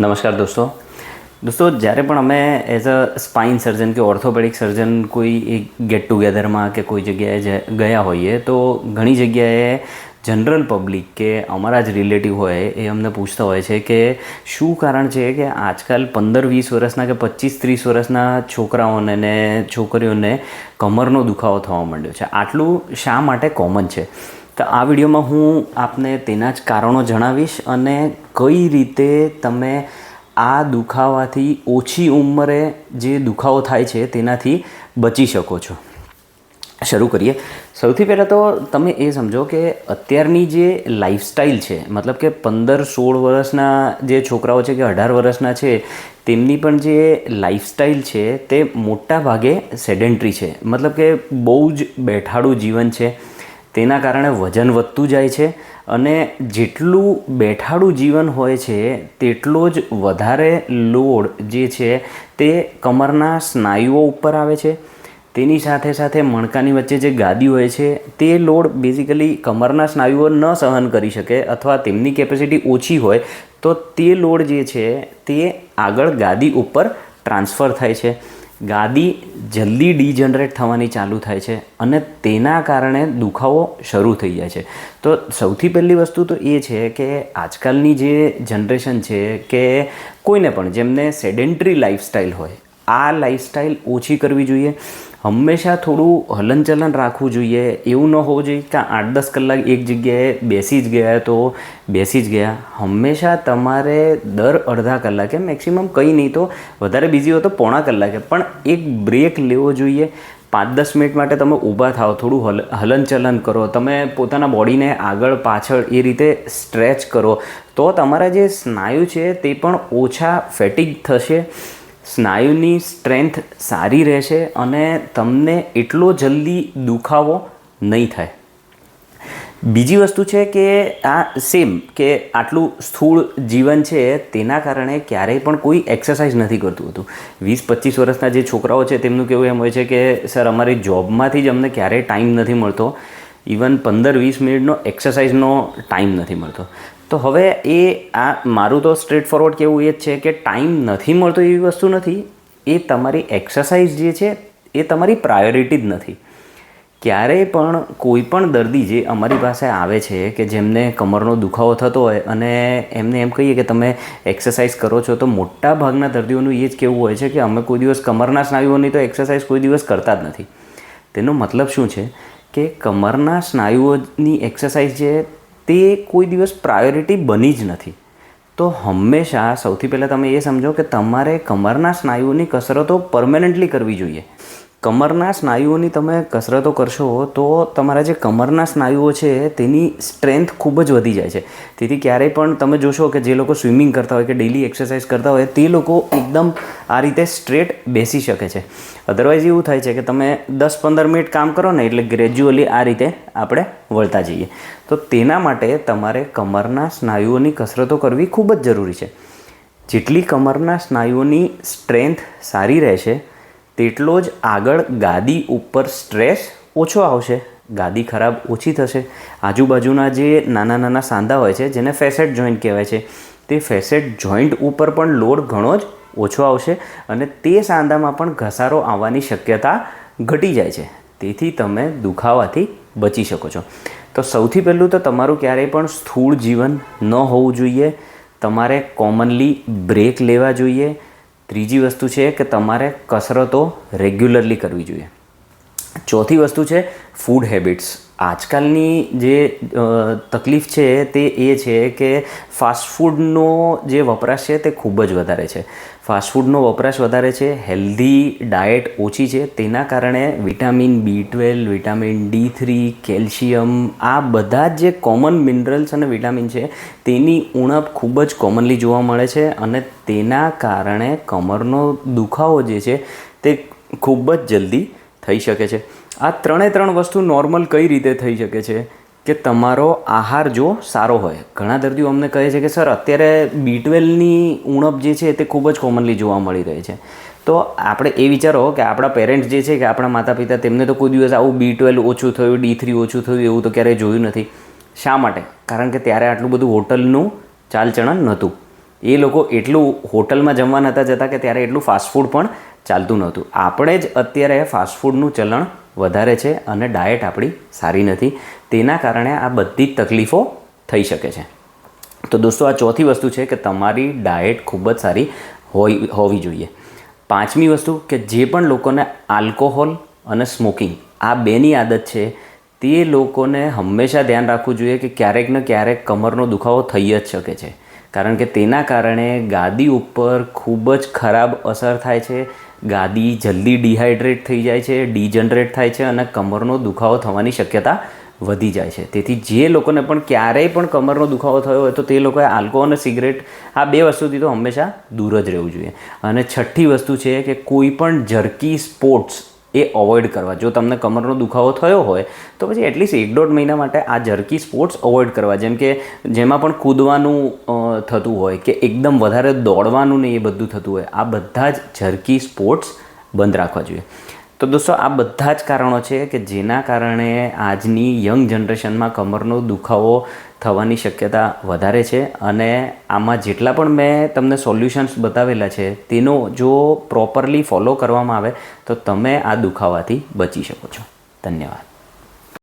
નમસ્કાર દોસ્તો. દોસ્તો, જ્યારે પણ અમે એઝ અ સ્પાઇન સર્જન કે ઓર્થોપેડિક સર્જન કોઈ એક ગેટ ટુગેધરમાં કે કોઈ જગ્યાએ ગયા હોઈએ, તો ઘણી જગ્યાએ જનરલ પબ્લિક કે અમારા જ રિલેટિવ હોય એ અમને પૂછતા હોય છે કે શું કારણ છે કે આજકાલ પંદર વીસ વર્ષના કે પચીસ ત્રીસ વર્ષના છોકરાઓને ને છોકરીઓને કમરનો દુખાવો થવા માંડ્યો છે. આટલું શા માટે કોમન છે? તો આ વિડીયોમાં હું આપને તેના જ કારણો જણાવીશ અને કઈ રીતે તમે આ દુખાવાથી ઓછી ઉંમરે જે દુખાવો થાય છે તેનાથી બચી શકો છો. શરૂ કરીએ. સૌથી પહેલાં તો તમે એ સમજો કે અત્યારની જે લાઈફસ્ટાઈલ છે, મતલબ કે પંદર સોળ વર્ષના જે છોકરાઓ છે કે અઢાર વર્ષના છે, તેમની પણ જે લાઈફસ્ટાઈલ છે તે મોટા ભાગે સેડેન્ટ્રી છે. મતલબ કે બહુ જ બેઠાડું જીવન છે. તેના કારણે વજન વધતું જાય છે અને જેટલું બેઠાડું જીવન હોય છે, તેટલો જ વધારે લોડ જે છે તે કમરના સ્નાયુઓ ઉપર આવે છે. તેની સાથે સાથે મણકાની વચ્ચે જે ગાદી હોય છે, તે લોડ બેઝિકલી કમરના સ્નાયુઓ ન સહન કરી શકે અથવા તેમની કેપેસિટી ઓછી હોય, તો તે લોડ જે છે તે આગળ ગાદી ઉપર ટ્રાન્સફર થાય છે. ગાદી જલ્દી ડીજનરેટ થવાની ચાલુ થાય છે અને તેના કારણે દુખાવો શરૂ થઈ જાય છે. તો સૌથી પહેલી વસ્તુ તો એ છે કે આજકાલની જે જનરેશન છે કે કોઈને પણ જેમને સેડેન્ટરી લાઈફસ્ટાઈલ હોય, આ લાઈફસ્ટાઈલ ઓછી કરવી જોઈએ. હંમેશા થોડું હલનચલન રાખવું જોઈએ. એવું ન હોવું જોઈએ કે આઠ દસ કલાક એક જગ્યાએ બેસી જ ગયા તો બેસી જ ગયા. હંમેશા તમારે દર અડધા કલાકે મેક્સિમમ કંઈ નહીં તો વધારે બિઝી હોય તો પોણા કલાકે. પણ એક બ્રેક લેવો જોઈએ. પાંચ દસ મિનિટ માટે તમે ઊભા થાઓ, થોડું હલ, હલનચલન કરો. તમે પોતાના બોડીને આગળ પાછળ એ રીતે સ્ટ્રેચ કરો. તો તમારા જે સ્નાયુ છે તે પણ ઓછા ફેટિક થશે. સ્નાયુની સ્ટ્રેન્થ સારી રહેશે અને તમને એટલો જલ્દી દુખાવો નહીં થાય. બીજી વસ્તુ છે કે આ સેમ કે આટલું સ્થૂળ જીવન છે તેના કારણે ક્યારેય પણ કોઈ એક્સરસાઇઝ નથી કરતું હતું. વીસ, પચીસ વર્ષના જે છોકરાઓ છે તેમનું કેવું એમ હોય છે કે, સર, અમારી જોબમાંથી જ અમને ક્યારેય ટાઈમ નથી મળતો. ઇવન પંદર, વીસ મિનિટનો એક્સરસાઇઝનો ટાઈમ નથી મળતો. તો હવે એ આ મારું તો સ્ટ્રેટ ફોરવર્ડ કેવું એ જ છે કે ટાઈમ નથી મળતો એવી વસ્તુ નથી. એ તમારી એક્સરસાઇઝ જે છે, એ તમારી પ્રાયોરિટી જ નથી. ક્યારેય પણ કોઈ પણ દર્દી જે અમારી પાસે આવે છે કે જેમને કમરનો દુખાવો થતો હોય અને એમને એમ કહીએ કે તમે એક્સરસાઇઝ કરો છો, તો મોટા ભાગના દર્દીઓનું એ જ કહેવું હોય છે કે અમે કોઈ દિવસ કમરના સ્નાયુઓની તો એક્સરસાઇઝ કોઈ દિવસ કરતા જ નથી. તેનો મતલબ શું છે કે કમરના સ્નાયુઓની એક્સરસાઇઝ છે તે કોઈ દિવસ પ્રાયોરિટી બની જ નથી. તો હંમેશા સૌથી પહેલાં તમે એ સમજો કે તમારે કમરના સ્નાયુઓની કસરતો પરમેનન્ટલી કરવી જોઈએ. કમરના સ્નાયુઓની તમે કસરતો કરશો, તો તમારા જે કમરના સ્નાયુઓ છે, તેની સ્ટ્રેન્થ ખૂબ જ વધી જાય છે. તેથી ક્યારેય પણ તમે જોશો કે જે લોકો સ્વિમિંગ કરતા હોય કે ડેલી એક્સરસાઇઝ કરતા હોય, તે લોકો એકદમ આ રીતે સ્ટ્રેટ બેસી શકે છે. અધરવાઇઝ એવું થાય છે કે તમે દસ પંદર મિનિટ કામ કરો ને, એટલે ગ્રેજ્યુઅલી આ રીતે આપણે વળતા જઈએ. તો તેના માટે તમારે કમરના સ્નાયુઓની કસરતો કરવી ખૂબ જ જરૂરી છે. જેટલી કમરના સ્નાયુઓની સ્ટ્રેન્થ સારી રહેશે તેટલો જ આગળ ગાદી ઉપર સ્ટ્રેસ ઓછો આવશે. ગાદી ખરાબ ઓછી થશે. આજુબાજુના જે નાના નાના સાંધા હોય છે, જેને ફેસેટ જોઈન્ટ કહેવાય છે, તે ફેસેટ જોઈન્ટ ઉપર પણ લોડ ઘણો જ ઓછો આવશે અને તે સાંધામાં પણ ઘસારો આવવાની શક્યતા ઘટી જાય છે. તેથી તમે દુખાવાથી બચી શકો છો. તો સૌથી પહેલું તો તમારું ક્યારેય પણ સ્થૂળ જીવન ન હોવું જોઈએ. તમારે કોમનલી બ્રેક લેવા જોઈએ. ત્રીજી વસ્તુ છે કે તમારે કસરતો રેગ્યુલરલી કરવી જોઈએ. ચોથી વસ્તુ છે ફૂડ હેબિટ્સ આજકાલની જે તકલીફ છે તે એ છે કે ફાસ્ટફૂડનો જે વપરાશ છે તે ખૂબ જ વધારે છે. ફાસ્ટફૂડનો વપરાશ વધારે છે હેલ્ધી ડાયટ ઓછી છે, તેના કારણે vitamin B twelve vitamin D three calcium આ બધા જ કોમન મિનરલ્સ અને વિટામિન છે તેની ઉણપ ખૂબ જ કોમનલી જોવા મળે છે અને તેના કારણે કમરનો દુખાવો જે છે તે ખૂબ જ જલ્દી થઈ શકે છે. આ ત્રણે ત્રણ વસ્તુ નોર્મલ કઈ રીતે થઈ શકે છે કે તમારો આહાર જો સારો હોય? ઘણા દર્દીઓ અમને કહે છે કે, સર, અત્યારે બી ટ્વેલ્વની ઉણપ જે છે તે ખૂબ જ કોમનલી જોવા મળી રહી છે. તો આપણે એ વિચારો કે આપણા પેરેન્ટ્સ જે છે કે આપણા માતા પિતા તેમને તો કોઈ દિવસ આવું બી ટ્વેલ્વ ઓછું થયું ડી થ્રી ઓછું થયું એવું તો ક્યારેય જોયું નથી. શા માટે? કારણ કે ત્યારે આટલું બધું હોટલનું ચાલચલણ નહોતું. એ લોકો એટલું હોટલમાં જમવા નહોતા જતા કે ત્યારે એટલું ફાસ્ટફૂડ પણ ચાલતું નહોતું. આપણે જ અત્યારે ફાસ્ટફૂડનું ચલણ વધારે છે અને ડાયટ આપણી સારી નથી. તેના કારણે આ બધી જ તકલીફો થઈ શકે છે. તો દોસ્તો, આ ચોથી વસ્તુ છે કે તમારી ડાયટ ખૂબ જ સારી હોય, હોવી જોઈએ. પાંચમી વસ્તુ કે જે પણ લોકોને આલ્કોહોલ અને સ્મોકિંગ આ બેની આદત છે, તે લોકોને હંમેશા ધ્યાન રાખવું જોઈએ કે ક્યારેક ને ક્યારેક કમરનો દુખાવો થઈ જ શકે છે. કારણ કે તેના કારણે ગાદી ઉપર ખૂબ જ ખરાબ અસર થાય છે ગાદી જલ્દી ડિહાઈડ્રેટ થઈ જાય છે, ડિજનરેટ થાય છે અને કમરનો દુખાવો થવાની શક્યતા વધી જાય છે. તેથી જે લોકોને પણ ક્યારેય પણ કમરનો દુખાવો થયો હોય તો તે લોકોએ આલ્કોહોલ અને સિગરેટ આ બે વસ્તુથી તો હંમેશા દૂર જ રહેવું જોઈએ. અને છઠ્ઠી વસ્તુ છે કે કોઈ પણ જર્કી સ્પોર્ટ્સ એ અવોઇડ કરવા. જો તમને કમરનો દુખાવો થયો હોય, તો પછી એટલીસ્ટ એક દોઢ મહિના માટે આ જર્કી સ્પોર્ટ્સ અવોઇડ કરવા. જેમ કે જેમાં પણ કૂદવાનું થતું હોય કે એકદમ વધારે દોડવાનું ને એ બધું થતું હોય, આ બધા જ જર્કી સ્પોર્ટ્સ બંધ રાખવા જોઈએ. તો દોસ્તો, આ બધા જ કારણો છે કે જેના કારણે આજની યંગ જનરેશનમાં કમરનો દુખાવો થવાની શક્યતા વધારે છે અને આમાં જેટલા પણ મેં તમને સોલ્યુશન્સ બતાવેલા છે, તેનો જો પ્રોપરલી ફોલો કરવામાં આવે, તો તમે આ દુખાવાથી બચી શકો છો. ધન્યવાદ.